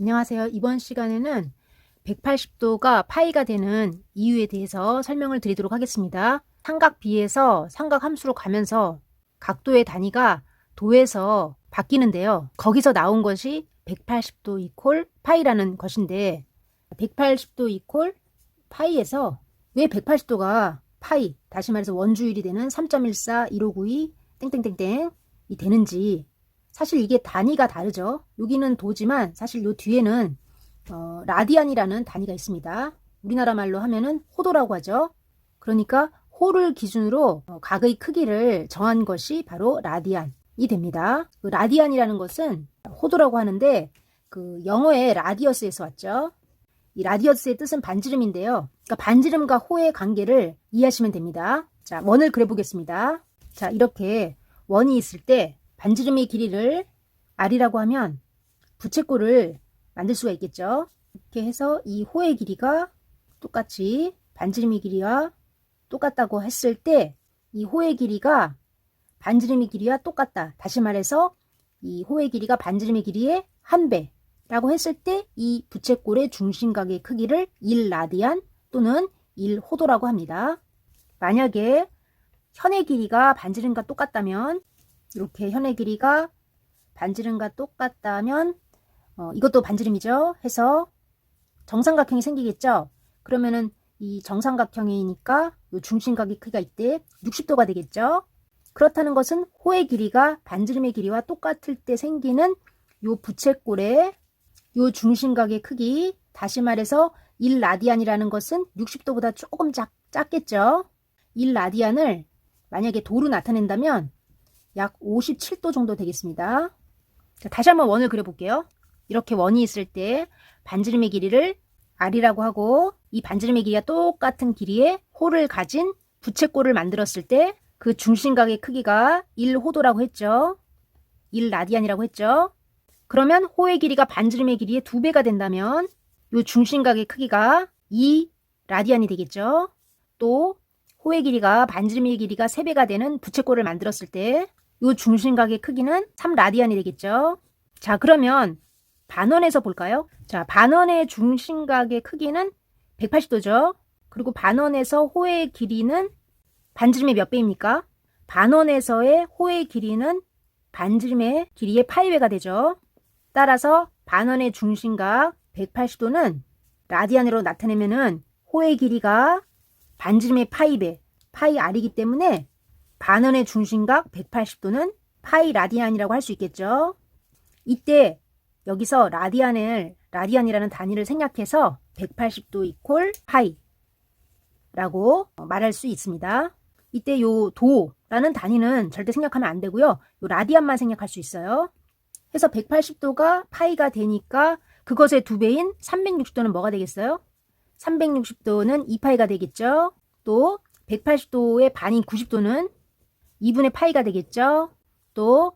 안녕하세요. 이번 시간에는 180도가 파이가 되는 이유에 대해서 설명을 드리도록 하겠습니다. 삼각 B에서 삼각 함수로 가면서 각도의 단위가 도에서 바뀌는데요. 거기서 나온 것이 180도 이콜 파이라는 것인데 180도 이콜 파이에서 왜 180도가 파이, 다시 말해서 원주율이 되는 3.14, 1592, 땡땡땡땡 이 되는지 사실 이게 단위가 다르죠. 여기는 도지만 사실 요 뒤에는 어, 라디안이라는 단위가 있습니다. 우리나라 말로 하면은 호도라고 하죠. 그러니까 호를 기준으로 어, 각의 크기를 정한 것이 바로 라디안이 됩니다. 그 라디안이라는 것은 호도라고 하는데 그 영어의 라디어스에서 왔죠. 이 라디어스의 뜻은 반지름인데요. 그러니까 반지름과 호의 관계를 이해하시면 됩니다. 자, 원을 그려보겠습니다. 자, 이렇게 원이 있을 때 반지름의 길이를 r이라고 하면 부채꼴을 만들 수가 있겠죠. 이렇게 해서 이 호의 길이가 똑같이 반지름의 길이와 똑같다고 했을 때 이 호의 길이가 반지름의 길이와 똑같다. 다시 말해서 이 호의 길이가 반지름의 길이의 한 배라고 했을 때 이 부채꼴의 중심각의 크기를 1라디안 또는 1호도라고 합니다. 만약에 현의 길이가 반지름과 똑같다면 이렇게 현의 길이가 반지름과 똑같다면 어, 이것도 반지름이죠. 해서 정삼각형이 생기겠죠. 그러면은 이 정삼각형이니까 이 중심각의 크기가 이때 60도가 되겠죠. 그렇다는 것은 호의 길이가 반지름의 길이와 똑같을 때 생기는 요 부채꼴의 요 중심각의 크기 다시 말해서 1라디안이라는 것은 60도보다 조금 작, 작겠죠. 1라디안을 만약에 도로 나타낸다면 약 57도 정도 되겠습니다. 자, 다시 한번 원을 그려볼게요. 이렇게 원이 있을 때 반지름의 길이를 r이라고 하고 이 반지름의 길이가 똑같은 길이의 호를 가진 부채꼴을 만들었을 때 그 중심각의 크기가 1호도라고 했죠. 1라디안이라고 했죠. 그러면 호의 길이가 반지름의 길이의 두 배가 된다면 이 중심각의 크기가 2라디안이 되겠죠. 또 호의 길이가 반지름의 길이가 3배가 되는 부채꼴을 만들었을 때 이 중심각의 크기는 3라디안이 되겠죠. 자, 그러면 반원에서 볼까요? 자, 반원의 중심각의 크기는 180도죠. 그리고 반원에서 호의 길이는 반지름의 몇 배입니까? 반원에서의 호의 길이는 반지름의 길이의 파이배가 되죠. 따라서 반원의 중심각 180도는 라디안으로 나타내면은 호의 길이가 반지름의 파이배, 파이 r이기 때문에 반원의 중심각 180도는 파이 라디안이라고 할 수 있겠죠. 이때 여기서 라디안을 라디안이라는 단위를 생략해서 180도 이콜 파이 라고 말할 수 있습니다. 이때 요 도라는 단위는 절대 생략하면 안 되고요. 요 라디안만 생략할 수 있어요. 해서 180도가 파이가 되니까 그것의 두 배인 360도는 뭐가 되겠어요? 360도는 2파이가 되겠죠. 또 180도의 반인 90도는 2분의 파이가 되겠죠. 또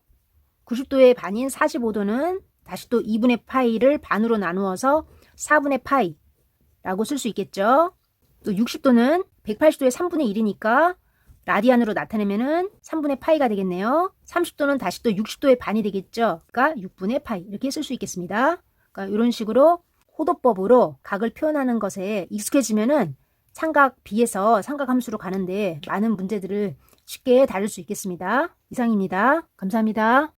90도의 반인 45도는 다시 또 2분의 파이를 반으로 나누어서 4분의 파이라고 쓸 수 있겠죠. 또 60도는 180도의 3분의 1이니까 라디안으로 나타내면은 3분의 파이가 되겠네요. 30도는 다시 또 60도의 반이 되겠죠. 그러니까 6분의 파이 이렇게 쓸 수 있겠습니다. 그러니까 이런 식으로 호도법으로 각을 표현하는 것에 익숙해지면은 삼각 B에서 삼각 함수로 가는데 많은 문제들을 쉽게 다룰 수 있겠습니다. 이상입니다. 감사합니다.